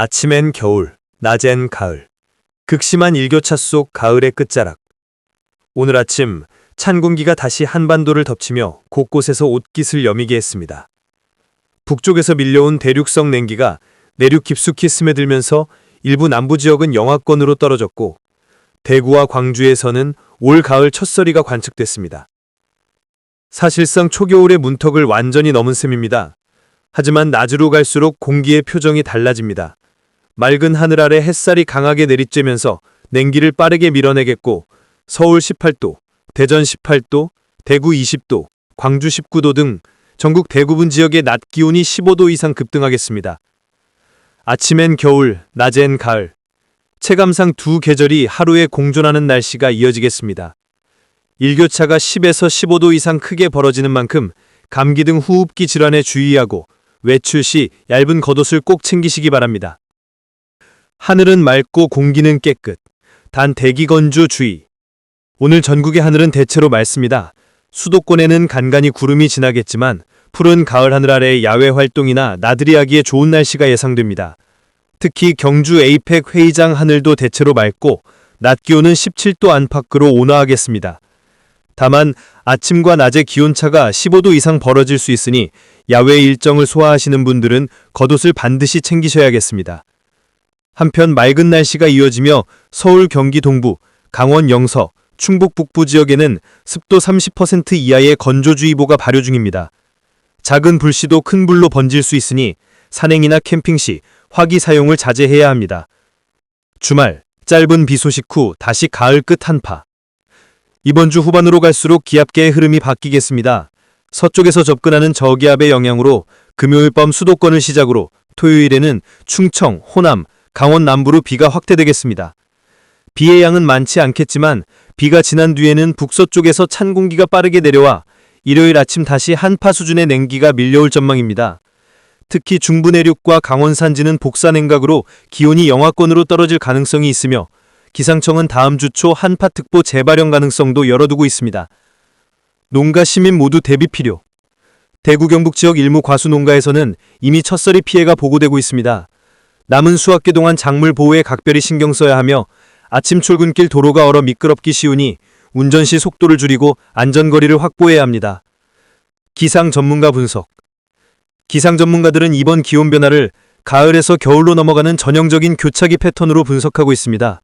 아침엔 겨울, 낮엔 가을. 극심한 일교차 속 가을의 끝자락. 오늘 아침 찬 공기가 다시 한반도를 덮치며 곳곳에서 옷깃을 여미게 했습니다. 북쪽에서 밀려온 대륙성 냉기가 내륙 깊숙이 스며들면서 일부 남부 지역은 영하권으로 떨어졌고 대구와 광주에서는 올 가을 첫서리가 관측됐습니다. 사실상 초겨울의 문턱을 완전히 넘은 셈입니다. 하지만 낮으로 갈수록 공기의 표정이 달라집니다. 맑은 하늘 아래 햇살이 강하게 내리쬐면서 냉기를 빠르게 밀어내겠고 서울 18도, 대전 18도, 대구 20도, 광주 19도 등 전국 대부분 지역의 낮 기온이 15도 이상 급등하겠습니다. 아침엔 겨울, 낮엔 가을. 체감상 두 계절이 하루에 공존하는 날씨가 이어지겠습니다. 일교차가 10에서 15도 이상 크게 벌어지는 만큼 감기 등 호흡기 질환에 주의하고 외출 시 얇은 겉옷을 꼭 챙기시기 바랍니다. 하늘은 맑고 공기는 깨끗. 단 대기 건조 주의. 오늘 전국의 하늘은 대체로 맑습니다. 수도권에는 간간히 구름이 지나겠지만 푸른 가을 하늘 아래 야외 활동이나 나들이 하기에 좋은 날씨가 예상됩니다. 특히 경주 에이펙 회의장 하늘도 대체로 맑고 낮 기온은 17도 안팎으로 온화하겠습니다. 다만 아침과 낮의 기온차가 15도 이상 벌어질 수 있으니 야외 일정을 소화하시는 분들은 겉옷을 반드시 챙기셔야겠습니다. 한편 맑은 날씨가 이어지며 서울 경기 동부, 강원 영서, 충북 북부 지역에는 습도 30% 이하의 건조주의보가 발효 중입니다. 작은 불씨도 큰 불로 번질 수 있으니 산행이나 캠핑 시 화기 사용을 자제해야 합니다. 주말, 짧은 비 소식 후 다시 가을 끝 한파. 이번 주 후반으로 갈수록 기압계의 흐름이 바뀌겠습니다. 서쪽에서 접근하는 저기압의 영향으로 금요일 밤 수도권을 시작으로 토요일에는 충청, 호남, 강원 남부로 비가 확대되겠습니다. 비의 양은 많지 않겠지만 비가 지난 뒤에는 북서쪽에서 찬 공기가 빠르게 내려와 일요일 아침 다시 한파 수준의 냉기가 밀려올 전망입니다. 특히 중부 내륙과 강원 산지는 복사 냉각으로 기온이 영하권으로 떨어질 가능성이 있으며 기상청은 다음 주 초 한파특보 재발령 가능성도 열어두고 있습니다. 농가 시민 모두 대비 필요. 대구 경북 지역 일부 과수 농가에서는 이미 첫서리 피해가 보고되고 있습니다. 남은 수확기 동안 작물 보호에 각별히 신경 써야 하며 아침 출근길 도로가 얼어 미끄럽기 쉬우니 운전 시 속도를 줄이고 안전거리를 확보해야 합니다. 기상 전문가 분석. 기상 전문가들은 이번 기온 변화를 가을에서 겨울로 넘어가는 전형적인 교차기 패턴으로 분석하고 있습니다.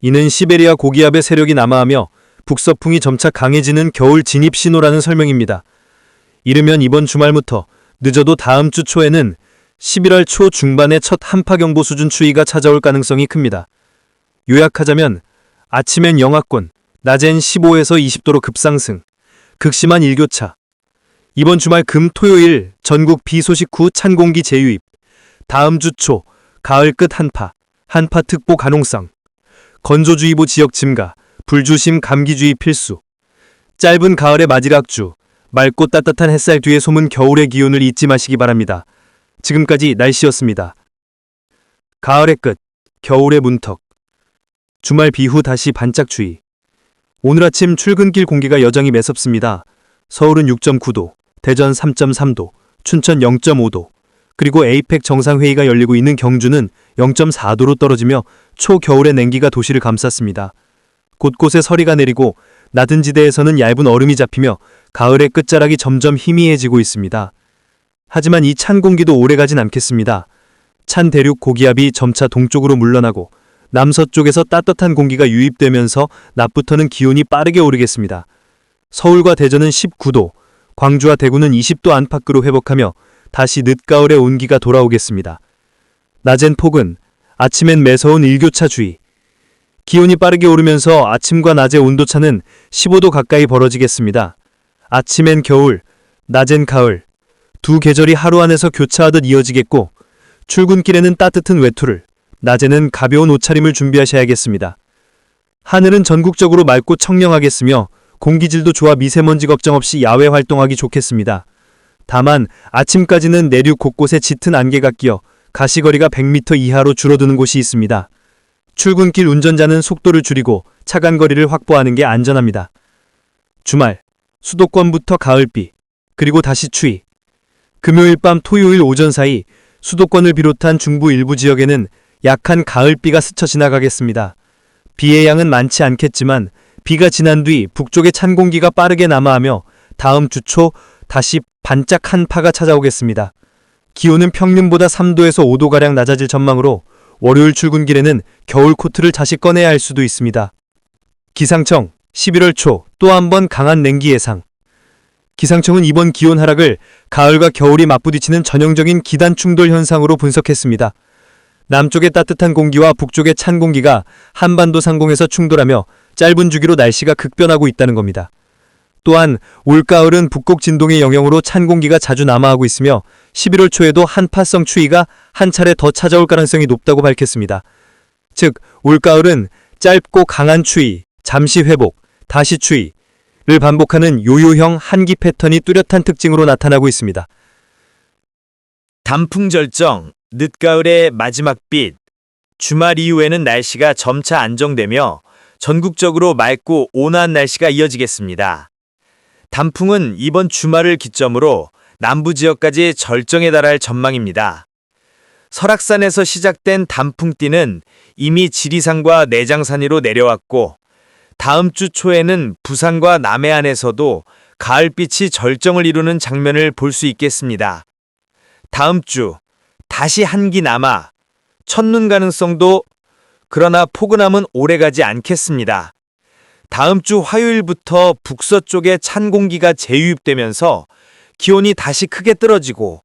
이는 시베리아 고기압의 세력이 남하하며 북서풍이 점차 강해지는 겨울 진입 신호라는 설명입니다. 이르면 이번 주말부터 늦어도 다음 주 초에는 11월 초 중반의 첫 한파경보 수준 추위가 찾아올 가능성이 큽니다. 요약하자면 아침엔 영하권, 낮엔 15에서 20도로 급상승, 극심한 일교차. 이번 주말 금 토요일 전국 비 소식 후 찬 공기 재유입. 다음 주 초 가을 끝 한파, 한파특보 가능성. 건조주의보 지역 증가, 불조심 감기주의 필수. 짧은 가을의 마지막 주, 맑고 따뜻한 햇살 뒤에 소문 겨울의 기운을 잊지 마시기 바랍니다. 지금까지 날씨였습니다. 가을의 끝, 겨울의 문턱. 주말 비후 다시 반짝 주의. 오늘 아침 출근길 공기가 여전히 매섭습니다. 서울은 6.9도, 대전 3.3도, 춘천 0.5도, 그리고 에이펙 정상회의가 열리고 있는 경주는 0.4도로 떨어지며 초겨울의 냉기가 도시를 감쌌습니다. 곳곳에 서리가 내리고 낮은 지대에서는 얇은 얼음이 잡히며 가을의 끝자락이 점점 희미해지고 있습니다. 하지만 이 찬 공기도 오래가진 않겠습니다. 찬 대륙 고기압이 점차 동쪽으로 물러나고 남서쪽에서 따뜻한 공기가 유입되면서 낮부터는 기온이 빠르게 오르겠습니다. 서울과 대전은 19도, 광주와 대구는 20도 안팎으로 회복하며 다시 늦가을의 온기가 돌아오겠습니다. 낮엔 폭은, 아침엔 매서운 일교차 주의. 기온이 빠르게 오르면서 아침과 낮의 온도차는 15도 가까이 벌어지겠습니다. 아침엔 겨울, 낮엔 가을. 두 계절이 하루 안에서 교차하듯 이어지겠고 출근길에는 따뜻한 외투를, 낮에는 가벼운 옷차림을 준비하셔야겠습니다. 하늘은 전국적으로 맑고 청량하겠으며 공기질도 좋아 미세먼지 걱정 없이 야외 활동하기 좋겠습니다. 다만 아침까지는 내륙 곳곳에 짙은 안개가 끼어 가시거리가 100m 이하로 줄어드는 곳이 있습니다. 출근길 운전자는 속도를 줄이고 차간 거리를 확보하는 게 안전합니다. 주말, 수도권부터 가을비, 그리고 다시 추위. 금요일 밤 토요일 오전 사이 수도권을 비롯한 중부 일부 지역에는 약한 가을비가 스쳐 지나가겠습니다. 비의 양은 많지 않겠지만 비가 지난 뒤 북쪽의 찬 공기가 빠르게 남하하며 다음 주 초 다시 반짝 한파가 찾아오겠습니다. 기온은 평년보다 3도에서 5도가량 낮아질 전망으로 월요일 출근길에는 겨울 코트를 다시 꺼내야 할 수도 있습니다. 기상청 11월 초 또 한 번 강한 냉기 예상. 기상청은 이번 기온 하락을 가을과 겨울이 맞부딪히는 전형적인 기단 충돌 현상으로 분석했습니다. 남쪽의 따뜻한 공기와 북쪽의 찬 공기가 한반도 상공에서 충돌하며 짧은 주기로 날씨가 극변하고 있다는 겁니다. 또한 올가을은 북극 진동의 영향으로 찬 공기가 자주 남하하고 있으며 11월 초에도 한파성 추위가 한 차례 더 찾아올 가능성이 높다고 밝혔습니다. 즉, 올가을은 짧고 강한 추위, 잠시 회복, 다시 추위 를 반복하는 요요형 한기 패턴이 뚜렷한 특징으로 나타나고 있습니다. 단풍 절정, 늦가을의 마지막 빛. 주말 이후에는 날씨가 점차 안정되며 전국적으로 맑고 온화한 날씨가 이어지겠습니다. 단풍은 이번 주말을 기점으로 남부 지역까지 절정에 달할 전망입니다. 설악산에서 시작된 단풍띠는 이미 지리산과 내장산으로 내려왔고 다음 주 초에는 부산과 남해안에서도 가을빛이 절정을 이루는 장면을 볼 수 있겠습니다. 다음 주 다시 한기 남아 첫눈 가능성도 그러나 포근함은 오래가지 않겠습니다. 다음 주 화요일부터 북서쪽에 찬 공기가 재유입되면서 기온이 다시 크게 떨어지고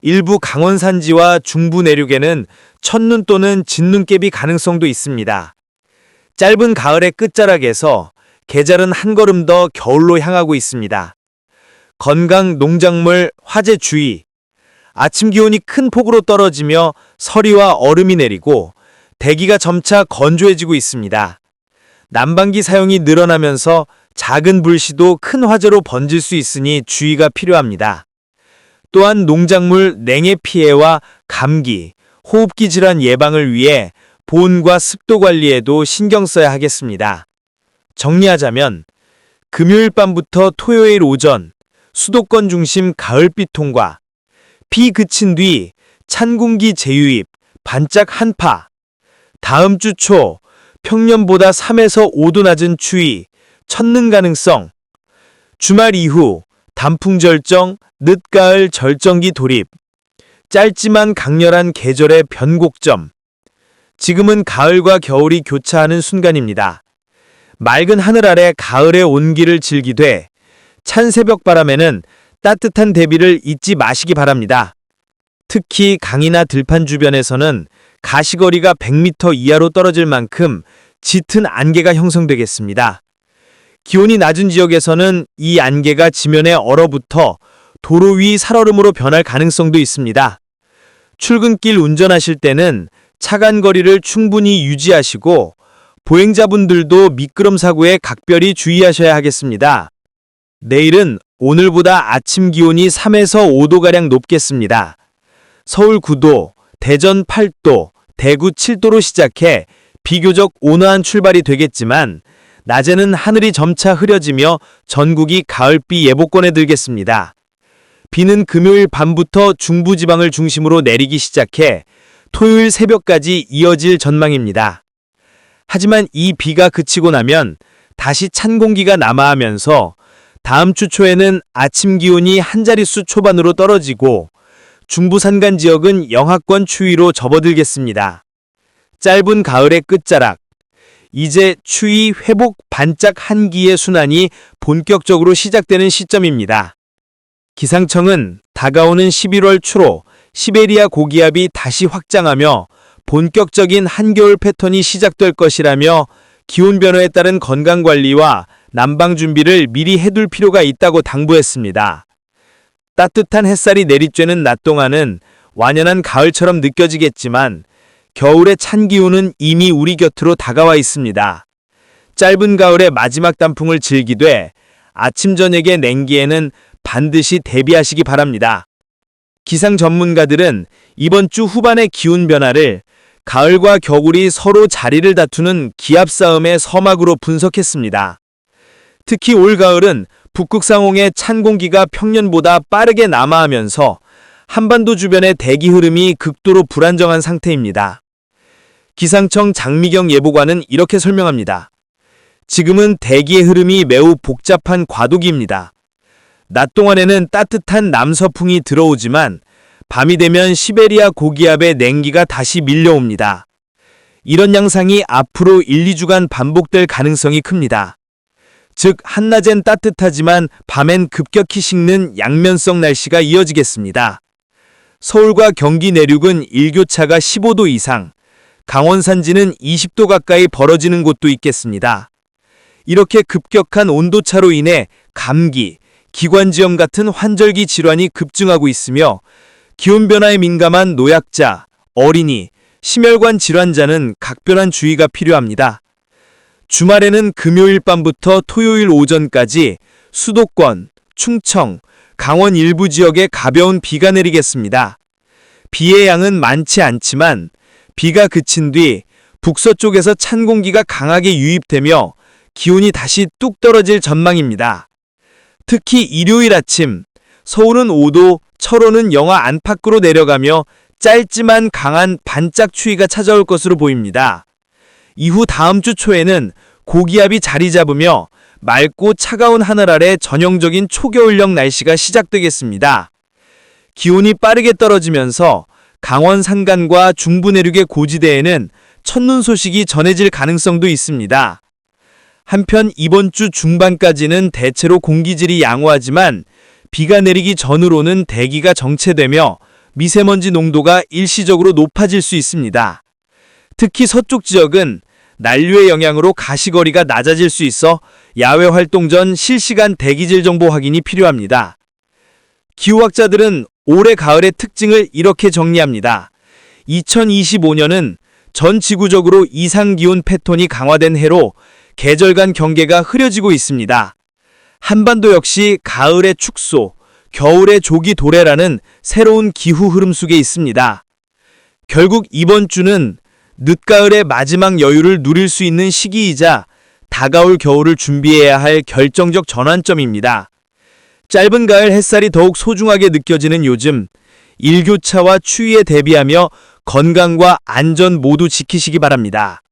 일부 강원 산지와 중부 내륙에는 첫눈 또는 진눈깨비 가능성도 있습니다. 짧은 가을의 끝자락에서 계절은 한 걸음 더 겨울로 향하고 있습니다. 건강, 농작물, 화재 주의. 아침 기온이 큰 폭으로 떨어지며 서리와 얼음이 내리고 대기가 점차 건조해지고 있습니다. 난방기 사용이 늘어나면서 작은 불씨도 큰 화재로 번질 수 있으니 주의가 필요합니다. 또한 농작물 냉해 피해와 감기, 호흡기 질환 예방을 위해 보온과 습도 관리에도 신경 써야 하겠습니다. 정리하자면 금요일 밤부터 토요일 오전 수도권 중심 가을빛 통과 비 그친 뒤 찬 공기 재유입 반짝 한파 다음 주 초 평년보다 3에서 5도 낮은 추위 첫눈 가능성 주말 이후 단풍 절정 늦가을 절정기 돌입 짧지만 강렬한 계절의 변곡점 지금은 가을과 겨울이 교차하는 순간입니다. 맑은 하늘 아래 가을의 온기를 즐기되 찬 새벽 바람에는 따뜻한 대비를 잊지 마시기 바랍니다. 특히 강이나 들판 주변에서는 가시거리가 100m 이하로 떨어질 만큼 짙은 안개가 형성되겠습니다. 기온이 낮은 지역에서는 이 안개가 지면에 얼어붙어 도로 위 살얼음으로 변할 가능성도 있습니다. 출근길 운전하실 때는 차간 거리를 충분히 유지하시고 보행자분들도 미끄럼 사고에 각별히 주의하셔야 하겠습니다. 내일은 오늘보다 아침 기온이 3에서 5도가량 높겠습니다. 서울 9도, 대전 8도, 대구 7도로 시작해 비교적 온화한 출발이 되겠지만 낮에는 하늘이 점차 흐려지며 전국이 가을비 예보권에 들겠습니다. 비는 금요일 밤부터 중부지방을 중심으로 내리기 시작해 토요일 새벽까지 이어질 전망입니다. 하지만 이 비가 그치고 나면 다시 찬 공기가 남하하면서 다음 주 초에는 아침 기온이 한 자릿수 초반으로 떨어지고 중부 산간 지역은 영하권 추위로 접어들겠습니다. 짧은 가을의 끝자락. 이제 추위 회복 반짝 한기의 순환이 본격적으로 시작되는 시점입니다. 기상청은 다가오는 11월 초로 시베리아 고기압이 다시 확장하며 본격적인 한겨울 패턴이 시작될 것이라며 기온 변화에 따른 건강 관리와 난방 준비를 미리 해둘 필요가 있다고 당부했습니다. 따뜻한 햇살이 내리쬐는 낮 동안은 완연한 가을처럼 느껴지겠지만 겨울의 찬 기운은 이미 우리 곁으로 다가와 있습니다. 짧은 가을의 마지막 단풍을 즐기되 아침 저녁의 냉기에는 반드시 대비하시기 바랍니다. 기상 전문가들은 이번 주 후반의 기온 변화를 가을과 겨울이 서로 자리를 다투는 기압 싸움의 서막으로 분석했습니다. 특히 올 가을은 북극 상홍의 찬 공기가 평년보다 빠르게 남하하면서 한반도 주변의 대기 흐름이 극도로 불안정한 상태입니다. 기상청 장미경 예보관은 이렇게 설명합니다. 지금은 대기의 흐름이 매우 복잡한 과도기입니다. 낮 동안에는 따뜻한 남서풍이 들어오지만 밤이 되면 시베리아 고기압의 냉기가 다시 밀려옵니다. 이런 양상이 앞으로 1, 2주간 반복될 가능성이 큽니다. 즉, 한낮엔 따뜻하지만 밤엔 급격히 식는 양면성 날씨가 이어지겠습니다. 서울과 경기 내륙은 일교차가 15도 이상, 강원 산지는 20도 가까이 벌어지는 곳도 있겠습니다. 이렇게 급격한 온도차로 인해 감기, 기관지염 같은 환절기 질환이 급증하고 있으며 기온 변화에 민감한 노약자, 어린이, 심혈관 질환자는 각별한 주의가 필요합니다. 주말에는 금요일 밤부터 토요일 오전까지 수도권, 충청, 강원 일부 지역에 가벼운 비가 내리겠습니다. 비의 양은 많지 않지만 비가 그친 뒤 북서쪽에서 찬 공기가 강하게 유입되며 기온이 다시 뚝 떨어질 전망입니다. 특히 일요일 아침 서울은 5도, 철원은 영하 안팎으로 내려가며 짧지만 강한 반짝 추위가 찾아올 것으로 보입니다. 이후 다음 주 초에는 고기압이 자리 잡으며 맑고 차가운 하늘 아래 전형적인 초겨울령 날씨가 시작되겠습니다. 기온이 빠르게 떨어지면서 강원 산간과 중부 내륙의 고지대에는 첫눈 소식이 전해질 가능성도 있습니다. 한편 이번 주 중반까지는 대체로 공기질이 양호하지만 비가 내리기 전으로는 대기가 정체되며 미세먼지 농도가 일시적으로 높아질 수 있습니다. 특히 서쪽 지역은 난류의 영향으로 가시거리가 낮아질 수 있어 야외 활동 전 실시간 대기질 정보 확인이 필요합니다. 기후학자들은 올해 가을의 특징을 이렇게 정리합니다. 2025년은 전 지구적으로 이상기온 패턴이 강화된 해로 계절 간 경계가 흐려지고 있습니다. 한반도 역시 가을의 축소, 겨울의 조기 도래라는 새로운 기후 흐름 속에 있습니다. 결국 이번 주는 늦가을의 마지막 여유를 누릴 수 있는 시기이자 다가올 겨울을 준비해야 할 결정적 전환점입니다. 짧은 가을 햇살이 더욱 소중하게 느껴지는 요즘, 일교차와 추위에 대비하며 건강과 안전 모두 지키시기 바랍니다.